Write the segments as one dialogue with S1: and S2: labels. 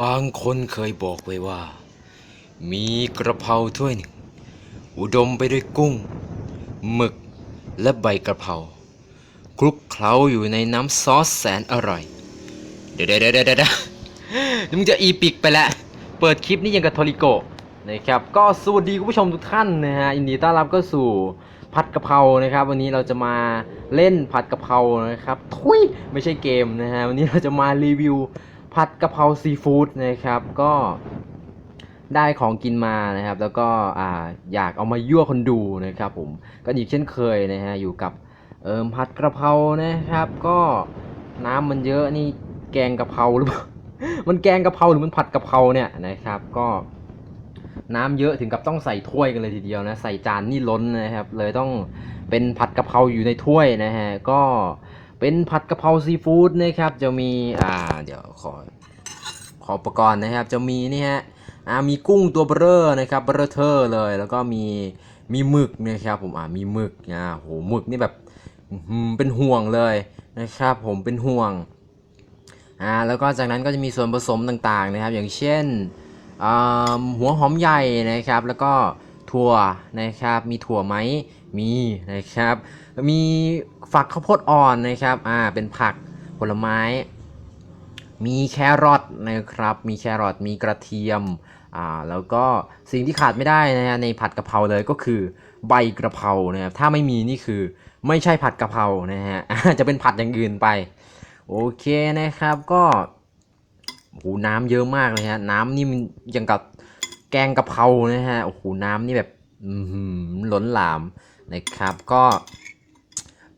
S1: บางคนเคยบอกไว้ว่า มีกระเพราถ้วยหนึ่ง อุดมไปด้วยกุ้ง หมึกและใบกระเพราคลุกเคล้าอยู่ในน้ำซอสแสนอร่อย เดี๋ยวเดี๋ยวเดี๋ยวเดี๋ยวมึงจะอีปิกไปแล้ว เปิดคลิปนี้ยังกับโทริโกนะครับ ก็สวัสดีคุณผู้ชมทุกท่านนะฮะยินดีต้อนรับก็สู่ผัดกะเพรานะครับ วันนี้เราจะมาเล่นผัดกะเพรานะครับทุยไม่ใช่เกมนะฮะวันนี้เราจะมารีวิว ผัดกะเพราซีฟู้ดนะครับก็ได้ของกินมานะครับ แล้วก็อ่าอยากเอามายั่วคนดูนะครับผมก็อีกเช่นเคยนะฮะอยู่กับเอิมผัดกะเพรานะครับ ก็น้ำมันเยอะนี่แกงกะเพราหรือเปล่ามันแกงกะเพราหรือมันผัดกะเพราเนี่ยนะครับ ก็น้ำเยอะถึงกับต้องใส่ถ้วยกันเลยทีเดียวนะใส่จานนี่ล้นนะครับ เลยต้องเป็นผัดกะเพราอยู่ในถ้วยนะฮะก็ เป็นผัดกะเพราซีฟู้ดนะครับ จะมี อ่า เดี๋ยวขอ ขออุปกรณ์นะครับ จะมีนี่ฮะ อ่า มีกุ้งตัวเบอรอนะครับ เบอรอเทอร์เลย แล้วก็มี มีหมึกนะครับผม อ่า มีหมึก อ่า โห หมึกนี่แบบเป็นห่วงเลยนะครับผม เป็นห่วง อ่า แล้วก็จากนั้นก็จะมีส่วนผสมต่างๆนะครับ อย่างเช่นอ่าหัวหอมใหญ่นะครับ แล้วก็ ถั่วนะครับ มีถั่วไหมมีนะครับ มีฝักข้าวโพดอ่อนนะครับอ่าเป็นผักผลไม้ มีแครอทนะครับ มีแครอทมีกระเทียมอ่าแล้วก็สิ่งที่ขาดไม่ได้นะฮะในผัดกะเพราเลยก็คือใบกระเพรานะครับถ้าไม่มีนี่คือไม่ใช่ผัดกะเพรานะฮะจะเป็นผัดอย่างอื่นไป โอเคนะครับก็โหน้ำเยอะมากเลยฮะน้ำนี่มันยังกับ แกงกะเพรานะฮะโอ้โหน้ำนี่แบบหล้นหลามนะครับก็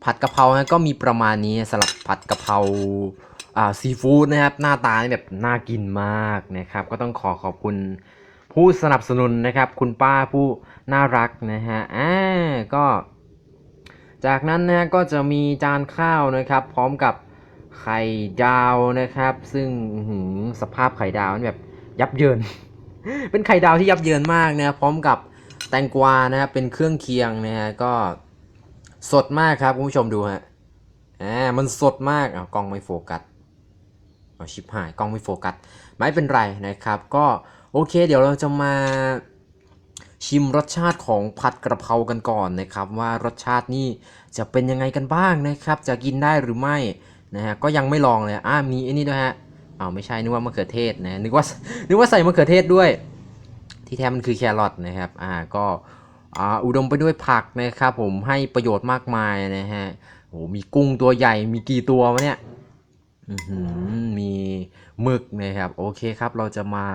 S1: ผัดกะเพรานะก็มีประมาณนี้สำหรับผัดกะเพราอ่าซีฟู้ดนะครับหน้าตานี่แบบน่ากินมากนะครับ ก็ต้องขอขอบคุณผู้สนับสนุนนะครับ คุณป้าผู้น่ารักนะฮะอ่าก็ จากนั้นนะก็จะมีจานข้าวนะครับ พร้อมกับไข่ดาวนะครับ ซึ่งสภาพไข่ดาวนี่แบบยับเยิน เป็นไข่ดาวที่ยับเยินมากนะพร้อมกับแตงกวานะครับเป็นเครื่องเคียงนะฮะก็สดมากครับคุณผู้ชมดูฮะอ่ามันสดมากอะกล้องไม่โฟกัสเอาชิปหายกล้องไม่โฟกัสไม่เป็นไรนะครับ ก็โอเค เดี๋ยวเราจะมาชิมรสชาติของผัดกระเพรากันก่อนนะครับ ว่ารสชาตินี่จะเป็นยังไงกันบ้างนะครับ จะกินได้หรือไม่นะฮะก็ยังไม่ลองเลยอ่ามีไอ้นี่ด้วยฮะ เอาไม่ใช่นึกว่ามะเขือเทศนะนึกว่านึกว่าใส่มะเขือเทศด้วย ที่แท้มันคือแครอทนะครับอ่าก็อ่าอุดมไปด้วยผักนะครับผมให้ประโยชน์มากมายนะฮะโอ้มีกุ้งตัวใหญ่มีกี่ตัววะเนี่ยมีหมึกนะครับโอเคครับเราจะมา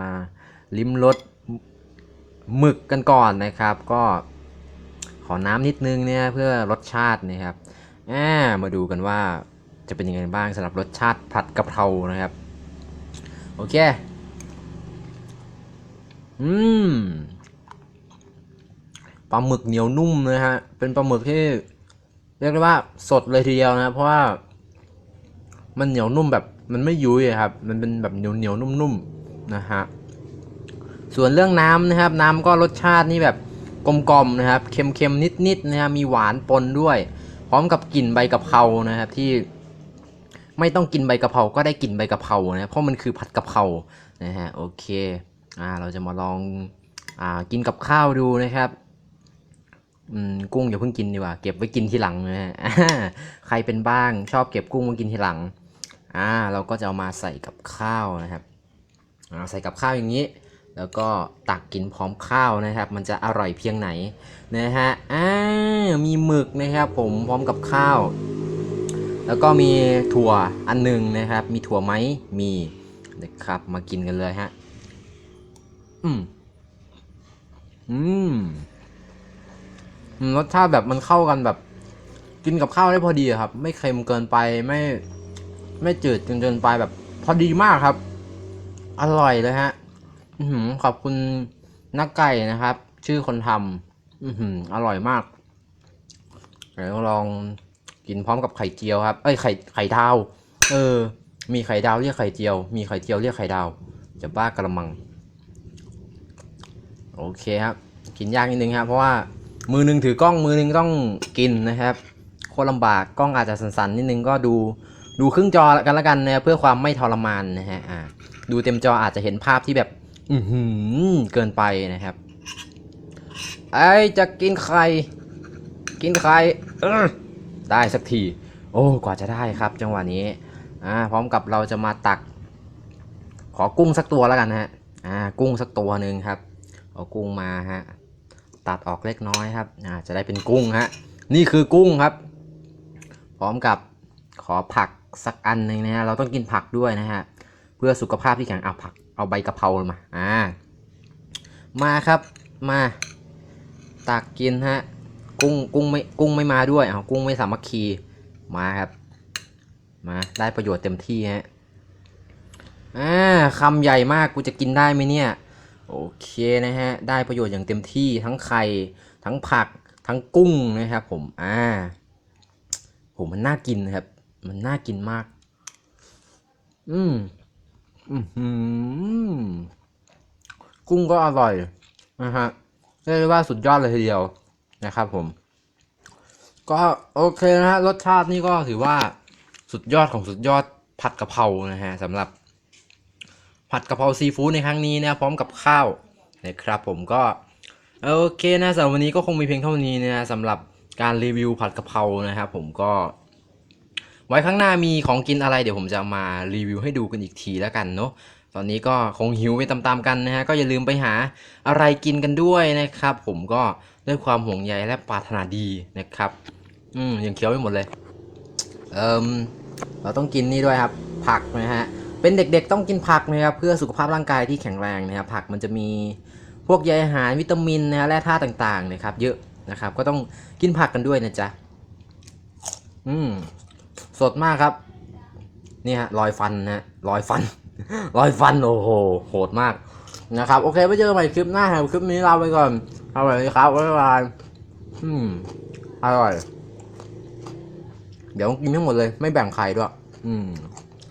S1: ลิ้มรสหมึกกันก่อนนะครับ ก็ขอน้ำนิดนึงเนี่ยเพื่อรสชาตินะครับอ่ามาดูกันว่าจะเป็นยังไงบ้างสำหรับรสชาติผัดกะเพรานะครับ เค อืมปลาหมึกเหนียวนุ่มนะฮะ เป็นปลาหมึกที่ เรียกได้ว่าสดเลยทีเดียวนะ เพราะว่า มันเหนียวนุ่มแบบ มันไม่ยุยครับ มันเป็นแบบเหนียวเหนียวนุ่มๆนะฮะ ส่วนเรื่องน้ำนะครับ น้ำก็รสชาตินี่แบบกลมๆนะครับ เค็มๆนิดๆนะครับมีหวานปนด้วย พร้อมกับกลิ่นใบกะเพรานะครับที่ ไม่ต้องกินใบกะเพราก็ได้กลิ่นใบกะเพรานะเพราะมันคือผัดกะเพรานะฮะโอเคอ่าเราจะมาลองอ่ากินกับข้าวดูนะครับอืมกุ้งอย่าเพิ่งกินดีกว่าเก็บไว้กินทีหลังนะฮะใครเป็นบ้างชอบเก็บกุ้งมากินทีหลังอ่าเราก็จะเอามาใส่กับข้าวนะครับอ่าใส่กับข้าวอย่างนี้ แล้วก็ตักกินพร้อมข้าวนะครับ มันจะอร่อยเพียงไหนนะฮะอ่ามีหมึกนะครับ ผมพร้อมกับข้าว แล้วก็มีถั่วอันหนึงนะครับ มีถั่วไหมมีนะครับ มากินกันเลยฮะ อืม อืม รสชาติแบบมันเข้ากันแบบ กินกับข้าวได้พอดีครับ ไม่เค็มเกินไปไม่ ไม่จืดจนเกินไปแบบ พอดีมากครับ อร่อยเลยฮะ อือหือขอบคุณนักไก่นะครับ ชื่อคนทำอือหืออร่อยมากเดี๋ยวลอง กินพร้อมกับไข่เจียวครับ เอ้ยไข่ไข่ดาว เออ มีไข่ดาวเรียกไข่เจียว มีไข่เจียวเรียกไข่ดาว จะบ้ากระมัง โอเคครับ กินยากนิดนึงครับ เพราะว่ามือหนึ่งถือกล้องมือหนึ่งต้องกินนะครับโคตรลำบากกล้องอาจจะสั่นๆนิดนึงก็ดูดูครึ่งจอกันแล้วกันนะเพื่อความไม่ทรมานนะฮะอ่า
S2: ดูเต็มจออาจจะเห็นภาพที่แบบ อืเกินไปนะครับ ไอ้จะกินไข่กินไข่เออ ได้สักที โอ้กว่าจะได้ครับ จังหวะนี้อ่าพร้อมกับเราจะมาตัก ขอกุ้งสักตัวแล้วกันนะฮะอ่ากุ้งสักตัวหนึ่งครับเอากุ้งมาฮะตัดออกเล็กน้อยครับอ่าจะได้เป็นกุ้งฮะนี่คือกุ้งครับ พร้อมกับขอผักสักอันหนึ่งนะฮะเราต้องกินผักด้วยนะฮะเพื่อสุขภาพที่แข็งเอาผักเอาใบกะเพรามาอ่ามาครับมาตักกินฮะ กุ้งกุ้งไม่กุ้งไม่มาด้วยเอากุ้งไม่สามัคคีมาครับ มาได้ประโยชน์เต็มที่ฮะอ่าคำใหญ่มากกูจะกินได้ไหมเนี่ย โอเคนะฮะ ได้ประโยชน์อย่างเต็มที่ทั้งไข่ ทั้งผัก ทั้งกุ้งนะครับผม อ่าโหมันน่ากินนะครับ มันน่ากินมาก อืมอือหือกุ้งก็อร่อยนะฮะเรียกได้ว่าสุดยอดเลยทีเดียว นะครับผม ก็โอเคนะฮะรสชาตินี่ก็ถือว่าสุดยอดของสุดยอดผัดกะเพรานะฮะสำหรับ ผัดกะเพราซีฟู้ดในครั้งนี้นะพร้อมกับข้าวนะครับ ผมก็โอเคนะสำหรับวันนี้ก็คงมีเพียงเท่านี้นะสำหรับการรีวิวผัดกะเพรานะครับผมก็ ไว้ข้างหน้ามีของกินอะไรเดี๋ยวผมจะมารีวิวให้ดูกันอีกทีแล้วกันเนาะตอนนี้ก็คงหิวไปตามๆกันนะฮะก็อย่าลืมไปหาอะไรกินกันด้วยนะครับ ผมก็ ด้วยความห่วงใยและปรารถนาดีนะครับ อืมยังเคี้ยวไม่หมดเลย เอิมเราต้องกินนี่ด้วยครับ ผักนะฮะ เป็นเด็กๆต้องกินผักนะครับ เพื่อสุขภาพร่างกายที่แข็งแรงนะครับ ผักมันจะมีพวกใยอาหารวิตามินนะฮะแร่ธาตุต่างๆนะครับ เยอะนะครับ ก็ต้องกินผักกันด้วยนะจ๊ะ อืมสดมากครับนี่ฮะรอยฟันนะฮะรอยฟัน รอยฟันโอ้โหโหดมาก นะครับ โอเคไว้เจอกันใหม่คลิปหน้าครับคลิปนี้ลาไปก่อนสวัสดีครับบ๊ายบายอืมอร่อย เดี๋ยวกินทั้งหมดเลย ไม่แบ่งใครด้วย อืม